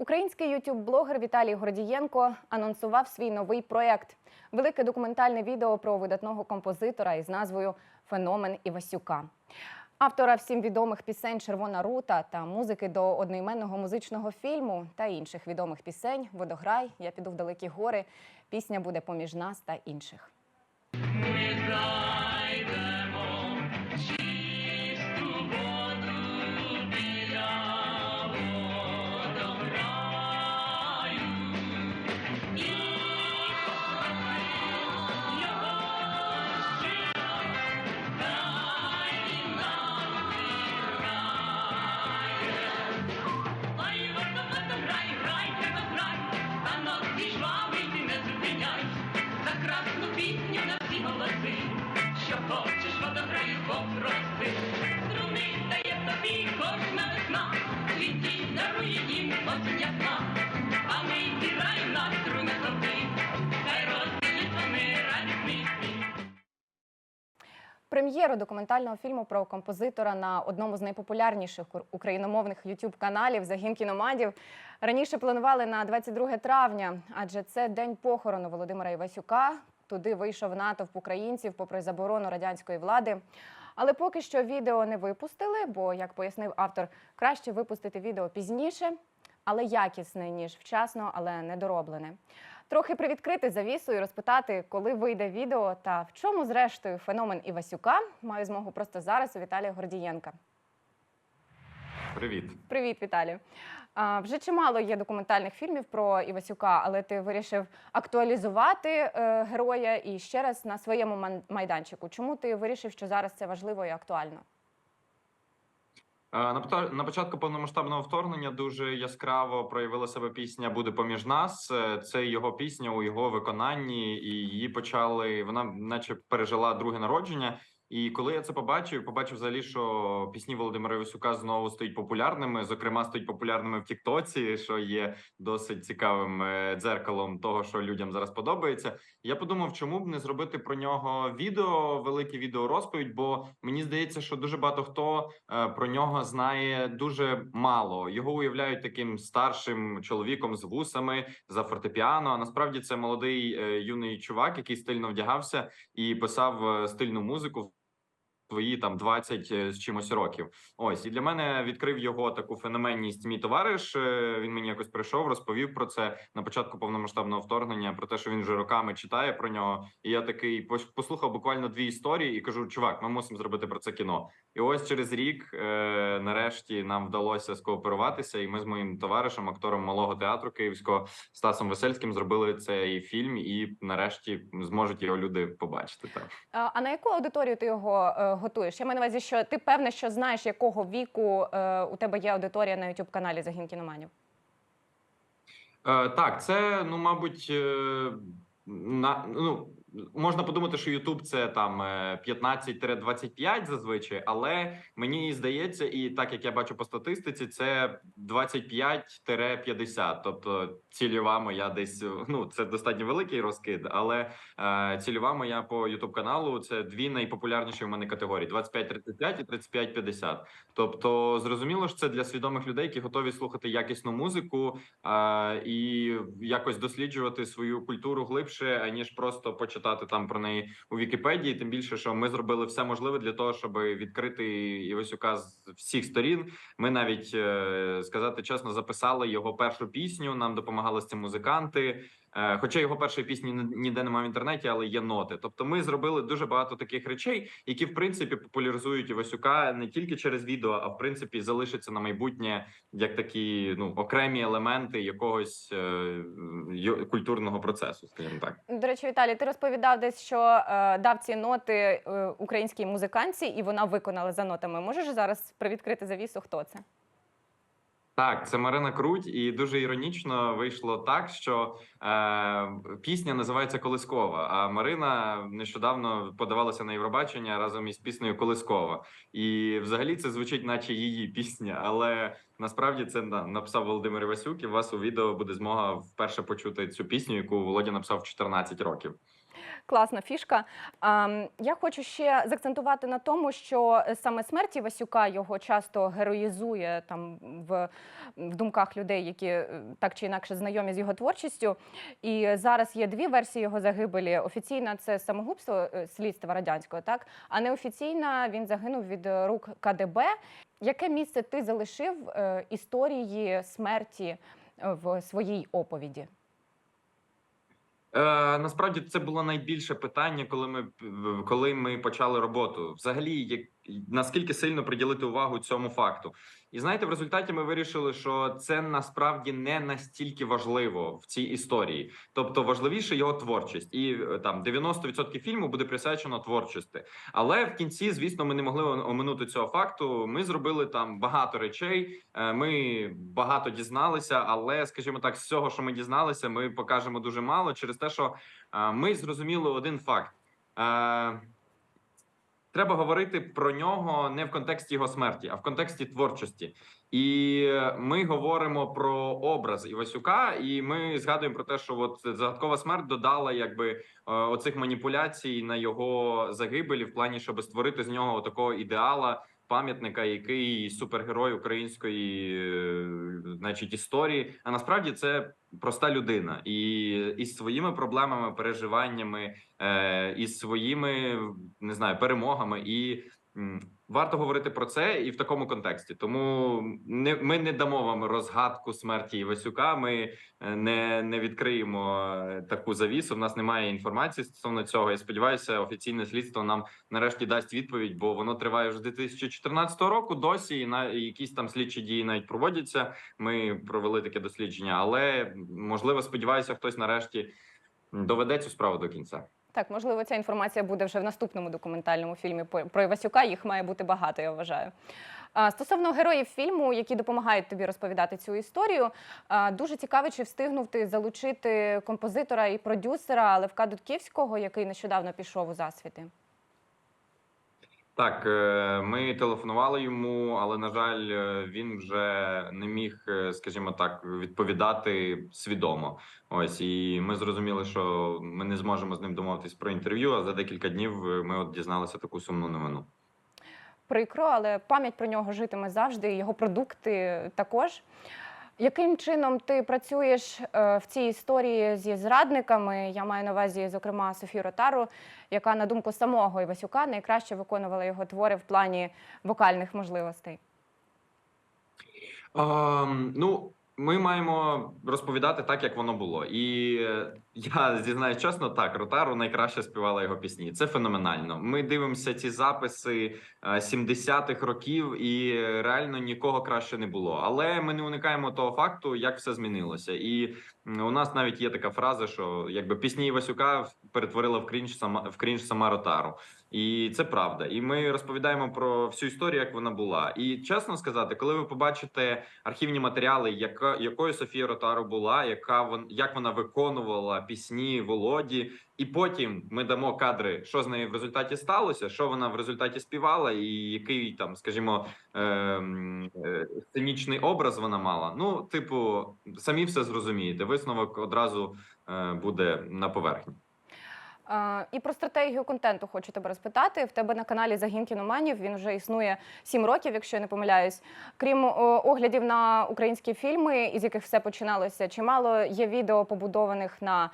Український ютуб-блогер Віталій Гордієнко анонсував свій новий проект велике документальне відео про видатного композитора із назвою Феномен Івасюка. Автора всім відомих пісень Червона рута та музики до одноіменного музичного фільму та інших відомих пісень Водограй, Я піду в далекі гори. Пісня буде поміж нас та інших. Прем'єру документального фільму про композитора на одному з найпопулярніших україномовних youtube каналів Загін кіномадів раніше планували на 22 травня, адже це день похорону Володимира Івасюка. Туди вийшов натовп українців попри заборону радянської влади. Але поки що відео не випустили, бо, як пояснив автор, краще випустити відео пізніше, але якісне, ніж вчасно, але недороблене. Трохи привідкрити завісу і розпитати, коли вийде відео та в чому, зрештою, феномен Івасюка маю змогу просто зараз у Віталія Гордієнка. Привіт. Привіт, Віталію. А, вже чимало є документальних фільмів про Івасюка, але ти вирішив актуалізувати е, героя і ще раз на своєму майданчику. Чому ти вирішив, що зараз це важливо і актуально? Е, На початку повномасштабного вторгнення дуже яскраво проявила себе пісня Буде поміж нас. Е, Це його пісня у його виконанні, і її почали. Вона, наче, пережила друге народження. І коли я це побачив, побачив взагалі, що пісні Володимира Івасюка знову стають популярними. Зокрема, стають популярними в Тіктоці, що є досить цікавим е, дзеркалом того, що людям зараз подобається. Я подумав, чому б не зробити про нього відео, велике відео розповідь, бо мені здається, що дуже багато хто е, про нього знає дуже мало. Його уявляють таким старшим чоловіком з вусами за фортепіано. А насправді це молодий е, юний чувак, який стильно вдягався і писав стильну музику. Твої там 20 е, з чимось років. Ось і для мене відкрив його таку феноменність. Мій товариш. е, Він мені якось прийшов, розповів про це на початку повномасштабного вторгнення. Про те, що він вже роками читає про нього. І я такий пос- послухав буквально дві історії і кажу: чувак, ми мусимо зробити про це кіно. І ось через рік, е, нарешті, нам вдалося скооперуватися, і ми з моїм товаришем, актором малого театру київського Стасом Весельським, зробили цей фільм, і нарешті зможуть його люди побачити. Так. А на яку аудиторію ти його е, готуєш? Я маю на увазі, що ти певне, що знаєш, якого віку е, у тебе є аудиторія на youtube каналі Загін кіноманів? Е, так, це ну, мабуть, е, на ну можна подумати, що Ютуб це там е, 15-25 зазвичай, але мені здається, і так як я бачу по статистиці, це 25-50. Тобто цільова моя десь е, ну це достатньо великий розкид, але е, цільова моя по Ютуб каналу це дві найпопулярніші в мене категорії: 25-35 і 35-50. Тобто, зрозуміло, що це для свідомих людей, які готові слухати якісну музику а, і якось досліджувати свою культуру глибше, аніж просто почитати там про неї у Вікіпедії. Тим більше, що ми зробили все можливе для того, щоб відкрити Івасюка з всіх сторін. Ми навіть е, сказати чесно записали його першу пісню. Нам допомагали з цим музиканти. Е, Хоча його першої пісні ні- ніде немає в інтернеті, але є ноти. Тобто, ми зробили дуже багато таких речей, які в принципі популяризують Івасюка не тільки через відео, а в принципі залишаться на майбутнє як такі ну окремі елементи якогось е, культурного процесу, скажімо так. До речі, Віталій, ти розповідав десь, що е, дав ці ноти е, українській музиканці, і вона виконала за нотами. Можеш зараз привідкрити завісу? Хто це? Так, це Марина Круть, і дуже іронічно вийшло так, що е, пісня називається Колискова. А Марина нещодавно подавалася на Євробачення разом із піснею Колискова. І взагалі це звучить, наче її пісня, але насправді це да, написав Володимир Івасюк, і у вас у відео буде змога вперше почути цю пісню, яку Володя написав в 14 років. Класна фішка. Я хочу ще заакцентувати на тому, що е, саме смерть Івасюка його часто героїзує там в, в думках людей, які е, так чи інакше знайомі з його творчістю. І зараз є дві версії його загибелі. Офіційна це самогубство е, слідства радянського, так а неофіційна він загинув від рук КДБ. Яке місце ти залишив історії смерті в своїй оповіді? Е, насправді це було найбільше питання, коли ми коли ми почали роботу. Взагалі, як наскільки сильно приділити увагу цьому факту, і знаєте, в результаті ми вирішили, що це насправді не настільки важливо в цій історії. Тобто важливіше його творчість, і е, там 90% фільму буде присвячено творчості. Але в кінці, звісно, ми не могли оминути цього факту. Ми зробили там багато речей. е, Ми багато дізналися, але скажімо так, з цього, що ми дізналися, ми покажемо дуже мало через те, що е, ми зрозуміли один факт. Е, Треба говорити про нього не в контексті його смерті, а в контексті творчості. І ми говоримо про образ Івасюка, і ми згадуємо про те, що от загадкова смерть додала якби е, оцих маніпуляцій на його загибелі в плані, щоб створити з нього такого ідеала. Пам'ятника, який супергерой української, е, значить, історії. А насправді це проста людина, і із своїми проблемами, переживаннями, е, із своїми не знаю перемогами, і варто говорити про це і в такому контексті. Тому не ми не дамо вам розгадку смерті Івасюка. Ми е, не, не відкриємо е, таку завісу. В нас немає інформації стосовно цього. Я сподіваюся, офіційне слідство нам нарешті дасть відповідь, бо воно триває вже з 2014 року. Досі і на якісь там слідчі дії навіть проводяться. Ми провели таке дослідження, але можливо, сподіваюся, хтось нарешті доведе цю справу до кінця. Так, можливо, ця інформація буде вже в наступному документальному фільмі про Івасюка. Їх має бути багато, я вважаю. Стосовно героїв фільму, які допомагають тобі розповідати цю історію, дуже цікаво, чи встигнув ти залучити композитора і продюсера Левка Дудківського, який нещодавно пішов у засвіти. Так, е, ми телефонували йому, але на жаль, е, він вже не міг, е, скажімо так, відповідати свідомо. Ось і ми зрозуміли, що ми не зможемо з ним домовитись про інтерв'ю. А за декілька днів ми от дізналися таку сумну новину. Прикро, але пам'ять про нього житиме завжди, його продукти також. Яким чином ти працюєш е, в цій історії зі зрадниками? Я маю на увазі, зокрема, Софію Ротару, яка, на думку самого Івасюка, найкраще виконувала його твори в плані вокальних можливостей. Um, ну, ми маємо розповідати так, як воно було. І е, я зізнаюсь чесно, так Ротару найкраще співала його пісні. Це феноменально. Ми дивимося ці записи е, 70-х років, і е, реально нікого краще не було. Але ми не уникаємо того факту, як все змінилося. І у нас навіть є така фраза, що якби пісні Івасюка перетворила в крінж сама в крінж сама Ротару. І це правда. І ми розповідаємо про всю історію, як вона була. І чесно сказати, коли ви побачите архівні матеріали, яка якою Софія Ротару була, яка вон як вона виконувала пісні Володі, і потім ми дамо кадри, що з нею в результаті сталося, що вона в результаті співала, і який там, скажімо, ем, е, сценічний образ вона мала. Ну, типу, самі все зрозумієте. Висновок одразу е, буде на поверхні. І про стратегію контенту хочу тебе розпитати. В тебе на каналі Загін кіноманів він вже існує сім років, якщо я не помиляюсь. Крім оглядів на українські фільми, із яких все починалося, чимало є відео побудованих на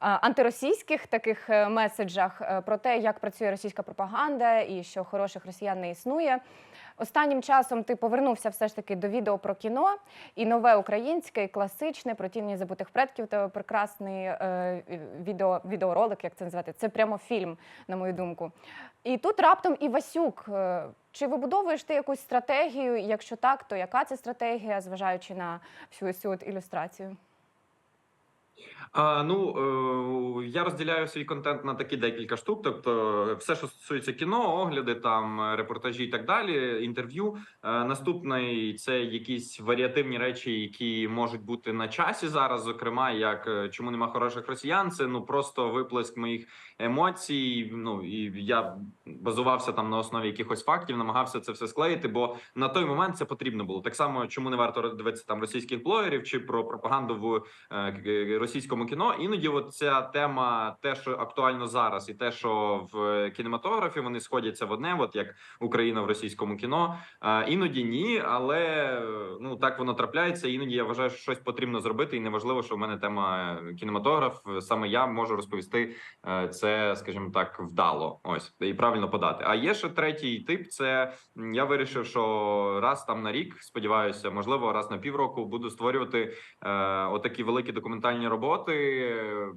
антиросійських таких е, меседжах е, про те, як працює російська пропаганда і що хороших росіян не існує. Останнім часом ти повернувся все ж таки до відео про кіно і нове українське, і класичне про тіні забутих предків. Тебе прекрасний е, відео, відеоролик, як це назвати. Це прямо фільм, на мою думку. І тут раптом і Васюк. Е, Чи вибудовуєш ти якусь стратегію? Якщо так, то яка це стратегія, зважаючи на всю цю ілюстрацію? А, ну е, я розділяю свій контент на такі декілька штук. Тобто, все, що стосується кіно, огляди, там е, репортажі і так далі, інтерв'ю. Е, наступний це якісь варіативні речі, які можуть бути на часі зараз. Зокрема, як е, чому нема хороших росіян, це ну просто виплеск моїх емоцій. Ну і я базувався там на основі якихось фактів, намагався це все склеїти. Бо на той момент це потрібно було. Так само, чому не варто дивитися там російських блогерів чи про пропаганду в е, російському кіно. Іноді, от ця тема, те, що актуально зараз, і те, що в кінематографі вони сходяться в одне, от як Україна в російському кіно. Е, Іноді ні, але ну так воно трапляється. Іноді я вважаю, що щось потрібно зробити, і неважливо, що в мене тема е, кінематограф. Саме я можу розповісти е, це, скажімо так, вдало. Ось і правильно подати. А є ще третій тип. Це я вирішив, що раз там на рік, сподіваюся, можливо, раз на півроку буду створювати е, отакі великі документальні роботи. Е,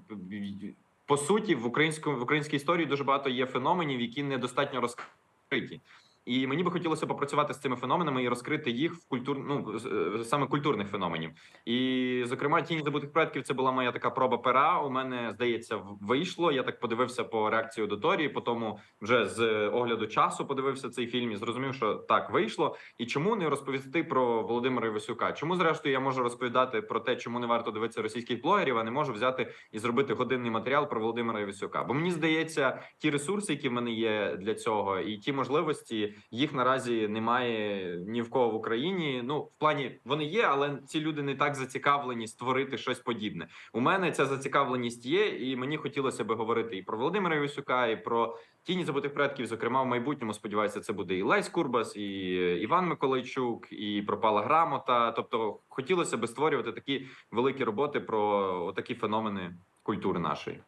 По суті, в українському в українській історії дуже багато є феноменів, які недостатньо розкриті. І мені би хотілося попрацювати з цими феноменами і розкрити їх в культур... ну, е, саме культурних феноменів. І, зокрема, тінь забутих предків це була моя така проба пера. У мене здається, вийшло. Я так подивився по реакції аудиторії. Тому вже з е, огляду часу подивився цей фільм і зрозумів, що так вийшло. І чому не розповісти про Володимира Івасюка? Чому зрештою я можу розповідати про те, чому не варто дивитися російських блогерів, а не можу взяти і зробити годинний матеріал про Володимира Івасюка? Бо мені здається, ті ресурси, які в мене є для цього, і ті можливості, їх наразі немає ні в кого в Україні. Ну в плані вони є, але ці люди не так зацікавлені створити щось подібне. У мене ця зацікавленість є, і мені хотілося би говорити і про Володимира Івасюка, і про тіні забутих предків. Зокрема, в майбутньому сподіваюся, це буде і Лесь Курбас, і Іван Миколайчук, і пропала грамота. Тобто, хотілося би створювати такі великі роботи про такі феномени культури нашої.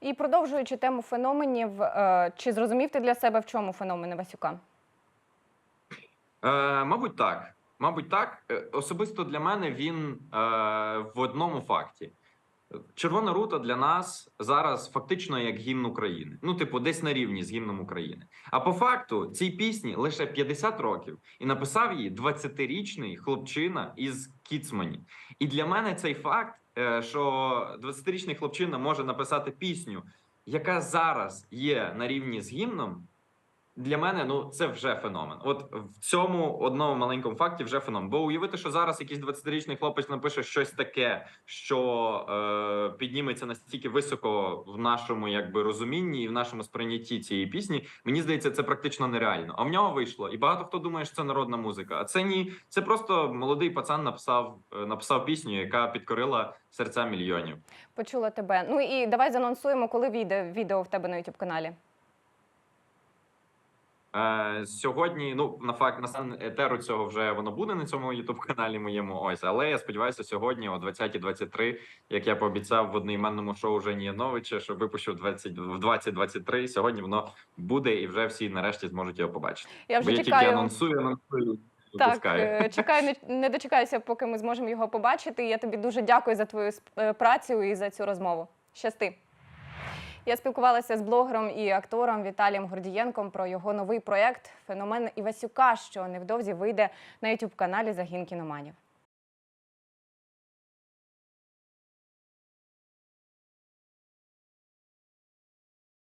І продовжуючи тему феноменів, е, чи зрозумів ти для себе, в чому феномен Івасюка? Е, мабуть, так. Мабуть, так. Е, Особисто для мене він е, в одному факті. Червона рута для нас зараз фактично як гімн України. Ну, типу, десь на рівні з гімном України. А по факту цій пісні лише 50 років, і написав її 20-річний хлопчина із Кіцмані. І для мене цей факт, е, що 20-річний хлопчина може написати пісню, яка зараз є на рівні з гімном. Для мене ну це вже феномен. От в цьому одному маленькому факті вже феномен. Бо уявити, що зараз якийсь 20-річний хлопець напише щось таке, що е, підніметься настільки високо в нашому якби розумінні і в нашому сприйнятті цієї пісні. Мені здається, це практично нереально. А в нього вийшло. І багато хто думає, що це народна музика. А це ні, це просто молодий пацан написав, е, написав пісню, яка підкорила серця мільйонів. Почула тебе. Ну і давай занонсуємо, коли війде відео в тебе на youtube каналі. Е, сьогодні, ну на факт на стан етеру цього вже воно буде на цьому ютуб каналі моєму. Ось, але я сподіваюся, сьогодні о 20.23, як я пообіцяв в одноіменному шоу Жені Яновича, що випущу в 20, в 20.23, Сьогодні воно буде, і вже всі нарешті зможуть його побачити. Я Бо вже я тільки анонсую, анонсую. Так, випускаю. е, чекаю, не, дочекаюся, поки ми зможемо його побачити. Я тобі дуже дякую за твою е, працю і за цю розмову. Щасти. Я спілкувалася з блогером і актором Віталієм Гордієнком про його новий проєкт Феномен Івасюка, що невдовзі вийде на youtube каналі Загін кіноманів.